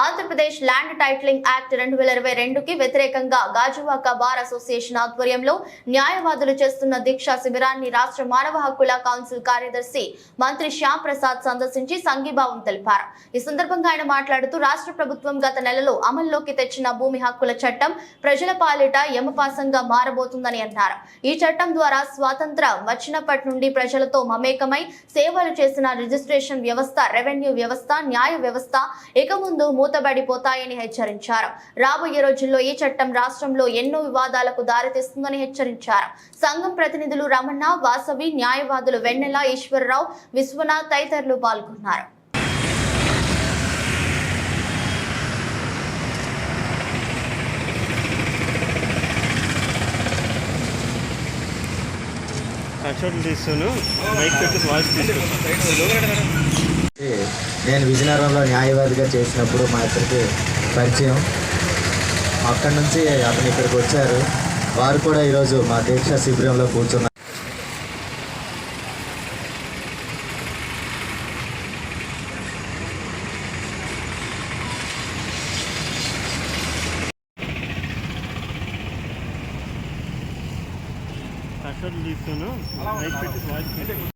Andhra Pradesh land titling act రెండు వేల ఇరవై రెండుకి వ్యతిరేకంగా గాజువాక బార్ అసోసియేషన్ ఆధ్వర్యంలో న్యాయవాదులు చేస్తున్న దీక్షా శిబిరాన్ని రాష్ట్ర మానవ హక్కుల కౌన్సిల్ కార్యదర్శి మంత్రి శ్యామ్ ప్రసాద్ సందర్శించి సంఘీభావం తెలిపారు. ఈ సందర్భంగా ఆయన మాట్లాడుతూ రాష్ట్ర ప్రభుత్వం గత నెలలో అమల్లోకి తెచ్చిన భూమి హక్కుల చట్టం ప్రజల పాలిట యమపాసంగా మారబోతుందని అన్నారు. ఈ చట్టం ద్వారా స్వాతంత్ర వచ్చినప్పటి నుండి ప్రజలతో మమేకమై సేవలు చేసిన రిజిస్ట్రేషన్ వ్యవస్థ రెవెన్యూ వ్యవస్థ న్యాయ వ్యవస్థ ఇక ముందు మూతబడిపోతాయని హెచ్చరించారు. రాబోయే రోజుల్లో ఈ చట్టం రాష్ట్రంలో ఎన్నో వివాదాలకు దారితీస్తుందని హెచ్చరించారు. సంఘం ప్రతినిధులు రమణ వాసవి న్యాయవాదులు వెన్నెల ఈశ్వరరావు విశ్వనాథ్ తదితరులు పాల్గొన్నారు. అక్షోట్లు తీస్తాను మైక్ పెట్టి వాయిస్ తీసుకుంటాను నేను విజయనగరంలో న్యాయవాదిగా చేసినప్పుడు మా ఇద్దరికి పరిచయం. అక్కడి నుంచి అతను ఇక్కడికి వచ్చారు. వారు కూడా ఈరోజు మా దీక్ష శిబిరంలో కూర్చున్నారు. అక్షోట్లు తీసుకున్నాను